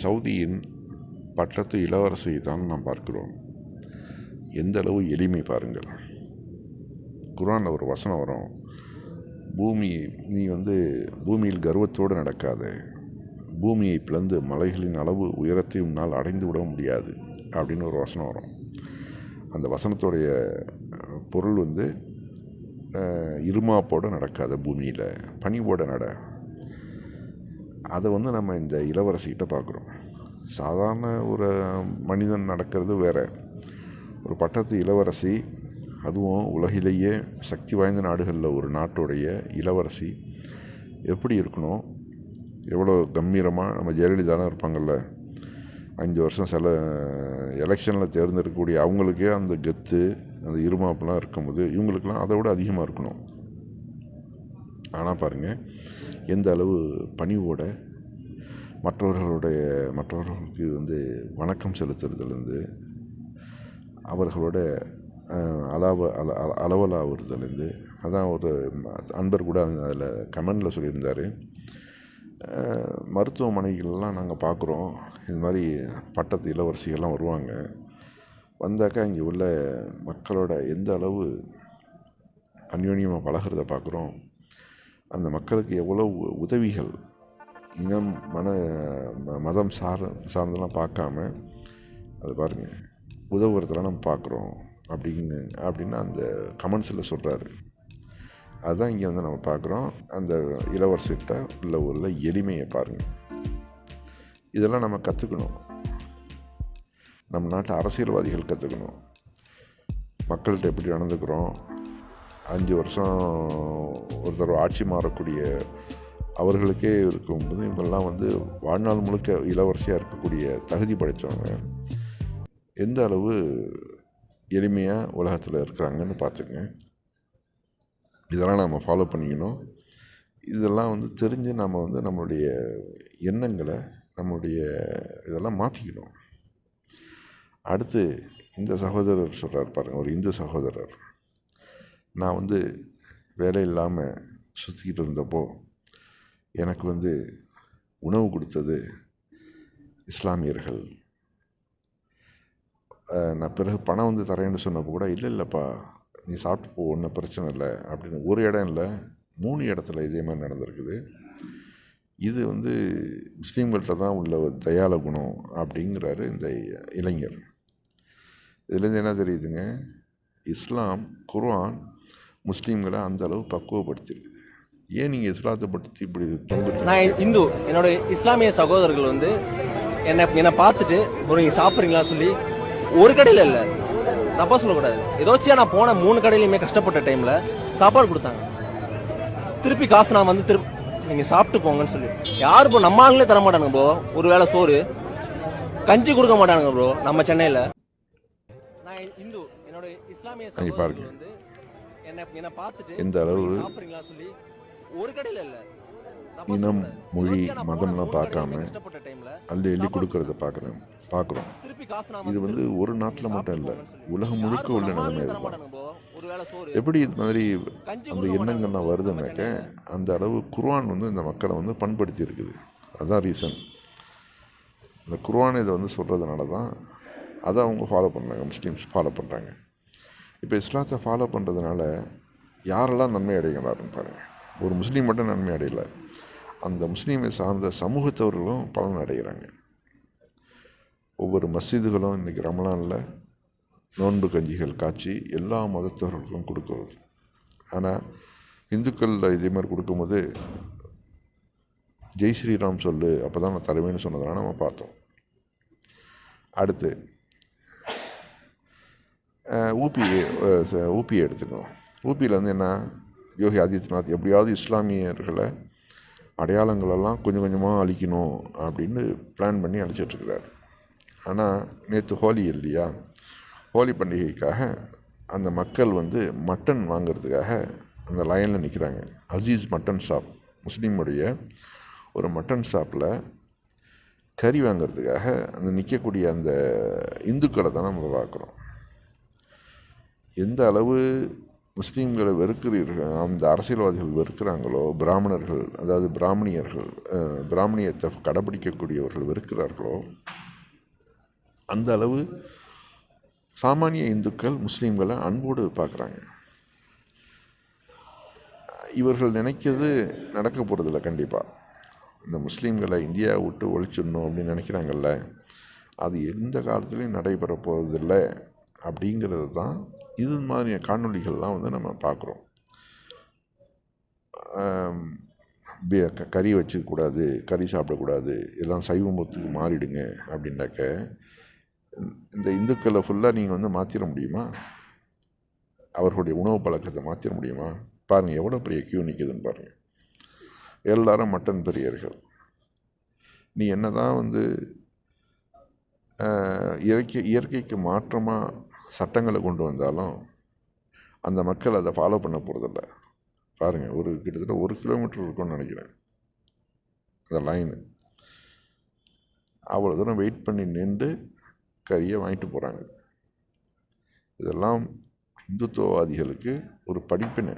சவுதியின் பட்டத்து இளவரசியை தான் நாம் பார்க்கிறோம். எந்த அளவு எளிமை பாருங்கள். குரானில் ஒரு வசனம் வரும். பூமி நீ வந்து பூமியில் கர்வத்தோடு நடக்காத. பூமியை பிளந்து மலைகளின் அளவு உயரத்தை உன்னால் அடைந்து விட முடியாது அப்படின்னு ஒரு வசனம் வரும். அந்த வசனத்துடைய பொருள் வந்து இருமாப்போடு நடக்காத பூமியில் பனிவோட நட. அதை வந்து நம்ம இந்த இளவரசிகிட்ட பார்க்குறோம். சாதாரண ஒரு மனிதன் நடக்கிறது வேற. ஒரு பட்டத்து இளவரசி அதுவும் உலகிலேயே சக்தி வாய்ந்த நாடுகளில் ஒரு நாட்டுடைய இளவரசி. எப்படி இருக்கணும்? எவ்வளோ கம்பீரமாக நம்ம ஜெயலலிதாலாம் இருப்பாங்கள்ல. அஞ்சு வருஷம் சில எலெக்ஷனில் தேர்ந்தெடுக்கக்கூடிய அவங்களுக்கே அந்த கெத்து அந்த இருமாப்பெல்லாம் இருக்கும்போது இவங்களுக்கெல்லாம் அதை விட அதிகமாக இருக்கணும். ஆனால் பாருங்கள் எந்த அளவு பணிவோட மற்றவர்களுடைய மற்றவர்களுக்கு வந்து வணக்கம் செலுத்துறதுலேருந்து அவர்களோட அளவு அள அளவலாகிறதுலேருந்து அதான் ஒரு அன்பர் கூட அதில் கமெண்டில் சொல்லியிருந்தார். மருத்துவமனைகள்லாம் நாங்கள் பார்க்குறோம். இது மாதிரி பட்டத்து இளவரசிகள்லாம் வருவாங்க. வந்தாக்கா இங்கே உள்ள மக்களோட எந்த அளவு அந்யோன்யமாக பழகிறத பார்க்குறோம். அந்த மக்களுக்கு எவ்வளோ உ- உதவிகள் இனம் மன ம- மதம் சார் சார்ந்தெல்லாம் பார்க்காம அது பாருங்கள் உதவுறதெல்லாம் நம்ம பார்க்குறோம் அப்படின்னு அப்படின்னு அந்த கமெண்ட்ஸில் சொல்கிறாரு அதுதான் இங்கே வந்து நம்ம பார்க்குறோம். அந்த இளவரசர்கிட்ட உள்ள உள்ள எளிமையை பாருங்கள் இதெல்லாம் நம்ம கற்றுக்கணும் நம்ம நாட்டு அரசியல்வாதிகள் கற்றுக்கணும் மக்கள்கிட்ட எப்படி நடந்துக்கிறோம்? அஞ்சு வருஷம் ஒரு தடவை ஆட்சி மாறக்கூடிய அவர்களுக்கே இருக்கும்போது இவங்கெல்லாம் வந்து வாழ்நாள் முழுக்க இளவரசியாக இருக்கக்கூடிய தகுதி படைத்தவங்க எந்த அளவு எளிமையாக உலகத்தில் இருக்கிறாங்கன்னு பார்த்துங்க இதெல்லாம் நம்ம ஃபாலோ பண்ணிக்கணும். இதெல்லாம் வந்து தெரிஞ்சு நம்ம வந்து நம்மளுடைய எண்ணங்களை நம்மளுடைய இதெல்லாம் மாற்றிக்கணும் அடுத்து இந்த சகோதரர் சொல்கிறார் பாருங்கள் ஒரு இந்து சகோதரர். நான் வந்து வேலை இல்லாமல் சுற்றிக்கிட்டு இருந்தப்போ எனக்கு வந்து உணவு கொடுத்தது இஸ்லாமியர்கள். நான் பிறகு பணம் வந்து தரேன்னு சொன்னப்போ கூட இல்லை இல்லைப்பா நீ சாப்பிட்டு போ ஒன்றும் பிரச்சனை இல்லை அப்படின்னு ஒரு இடம் இல்லை மூணு இடத்துல இதே மாதிரி நடந்திருக்குது. இது வந்து முஸ்லீம்கள்ட்ட தான் உள்ள ஒரு தயால குணம் அப்படிங்கிறாரு இந்த இளைஞர். இதுலேருந்து என்ன தெரியுதுங்க? இஸ்லாம் குர்ஆன் முஸ்லீம்களை அந்த அளவு பக்குவப்படுத்தியிருக்குது ஏன் நீங்கள் இஸ்லாத்தை பற்றி இப்படி நான் இந்து என்னோட இஸ்லாமிய சகோதரர்கள் வந்து என்னை என்னை பார்த்துட்டு ஒரு நீங்க சாப்பிட்றீங்களா? சொல்லி ஒரு கடையில் இல்லை. தப்பா சொல்லக்கூடாது. ஏதோச்சியா நான் போன மூணு கடையிலுமே கஷ்டப்பட்ட டைம்ல சாப்பாடு கொடுத்தாங்க. திருப்பி காசு நான் வந்து திருப்பி நீங்க சாப்பிட்டு போங்கன்னு சொல்லி. யாரு ப்ரோ நம்ம ஆளுங்களே தர மாட்டானுங்க ப்ரோ. ஒரு வேளை சோறு. கஞ்சி கொடுக்க மாட்டானுங்க ப்ரோ நம்ம சென்னையில. நான் இந்து என்னோட இஸ்லாமிய பாருங்க. சகோதரர்கள் வந்து என்னை என்னை பார்த்துட்டு எந்த அளவு இனம். மொழி மதம்லாம் பார்க்காம அள்ளி அள்ளி கொடுக்கறத பார்க்குறோம் பார்க்குறோம் இது வந்து ஒரு நாட்டில் மட்டும் இல்லை. உலகம் முழுக்க உள்ள நிலைமை இதுதான் எப்படி இது மாதிரி அந்த எண்ணங்கள்லாம் சென்னையில. அந்த அளவு குர்ஆன் வந்து இந்த மக்களை வந்து பண்படுத்தி இருக்குது அதுதான் ரீசன் இந்த குர்ஆன் இதை வந்து சொல்கிறதுனால தான் அதை அவங்க ஃபாலோ பண்ணுறாங்க முஸ்லீம்ஸ் ஃபாலோ பண்ணுறாங்க இப்போ இஸ்லாத்தை ஃபாலோ பண்ணுறதுனால யாரெல்லாம் நன்மை அடைகிறாருன்னு பாருங்கள் ஒரு முஸ்லீம் மட்டும் நன்மை அடையலை. அந்த முஸ்லீமை சார்ந்த சமூகத்தவர்களும் பலன் அடைகிறாங்க. ஒவ்வொரு மஸ்ஜிதுகளும் இன்றைக்கி ரமலானில் நோன்பு கஞ்சிகள் காய்ச்சி எல்லா மதத்தவர்களுக்கும் கொடுக்குறது. ஆனால் இந்துக்களில் இதே மாதிரி கொடுக்கும்போது ஜெய் ஸ்ரீராம் சொல்லு. அப்போ தான் நான் தருவேன்னு சொன்னதெல்லாம் நம்ம பார்த்தோம். அடுத்து ஊபி ச- ஊபியை எடுத்துக்கணும். ஊபியில் வந்து என்ன யோகி ஆதித்யநாத் எப்படியாவது இஸ்லாமியர்களை அடையாளங்களெல்லாம் கொஞ்சம் கொஞ்சமாக அழிக்கணும் அப்படின்னு பிளான் பண்ணி அழிச்சிட்ருக்கிறார் ஆனால் நேற்று ஹோலி இல்லையா? ஹோலி பண்டிகைக்காக அந்த மக்கள் வந்து மட்டன் வாங்குறதுக்காக அந்த லைனில் நிற்கிறாங்க அசீஸ் மட்டன் ஷாப். முஸ்லீமுடைய ஒரு மட்டன் ஷாப்பில் கறி வாங்குறதுக்காக அந்த நிற்கக்கூடிய அந்த இந்துக்களை தான் நம்ம பார்க்குறோம். எந்த அளவு முஸ்லீம்களை வெறுக்கிறீர்கள் அந்த அரசியல்வாதிகள் வெறுக்கிறாங்களோ பிராமணர்கள் அதாவது பிராமணியர்கள் பிராமணியத்தை கடைபிடிக்கக்கூடியவர்கள் வெறுக்கிறார்களோ அந்த அளவு சாமானிய இந்துக்கள் முஸ்லீம்களை அன்போடு பார்க்குறாங்க. இவர்கள் நினைக்கிறது நடக்க போகிறதில்ல கண்டிப்பாக இந்த முஸ்லீம்களை இந்தியா விட்டு ஒழிச்சிடணும் அப்படின்னு நினைக்கிறாங்கல்ல அது எந்த காலத்துலேயும் நடைபெற போகிறதில்லை அப்படிங்கிறது தான் இது மாதிரியான காணொளிகள்லாம் வந்து நம்ம பார்க்குறோம். க- கறி வச்சுக்கூடாது கறி சாப்பிடக்கூடாது எல்லாம் சைவ மதத்துக்கு மாறிடுங்க அப்படின்னாக்க இந்த இந்துக்களை ஃபுல்லாக நீங்கள் வந்து மாற்றிட முடியுமா? அவர்களுடைய உணவு பழக்கத்தை மாற்றிட முடியுமா? பாருங்கள் எவ்வளோ பெரிய கியூ நிற்குதுன்னு பாருங்கள் எல்லாரும் மட்டன் பிரியர்கள். நீ என்ன தான் வந்து இயற்கை இயற்கைக்கு மாற்றமாக சட்டங்களை கொண்டு வந்தாலும் அந்த மக்கள் அதை ஃபாலோ பண்ண போகிறதில்ல பாருங்கள் ஒரு கிட்டத்தட்ட ஒரு கிலோமீட்டர் இருக்கும்னு நினைக்கிறேன். அந்த லைனு அவ்வளோ தூரம் வெயிட் பண்ணி நின்று கறியை வாங்கிட்டு போகிறாங்க இதெல்லாம் இந்துத்துவவாதிகளுக்கு ஒரு படிப்பினை.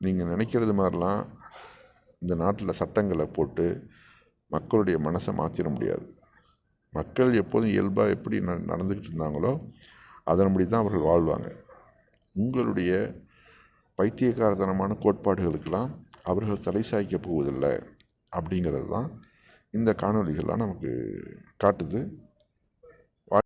நீங்கள் நினைக்கிறது மாதிரிலாம் இந்த நாட்டில் சட்டங்களை போட்டு மக்களுடைய மனசை மாற்றிட முடியாது. மக்கள் எப்போதும் இயல்பாக எப்படி ந நடந்துக்கிட்டு இருந்தாங்களோ அதன்படி தான் அவர்கள் வாழ்வாங்க. உங்களுடைய பைத்தியக்காரத்தனமான கோட்பாடுகளுக்கெல்லாம் அவர்கள் தலை சாய்க்கப் போவதில்லை அப்படிங்கிறது தான் இந்த காணொலிகள்லாம் நமக்கு காட்டுது.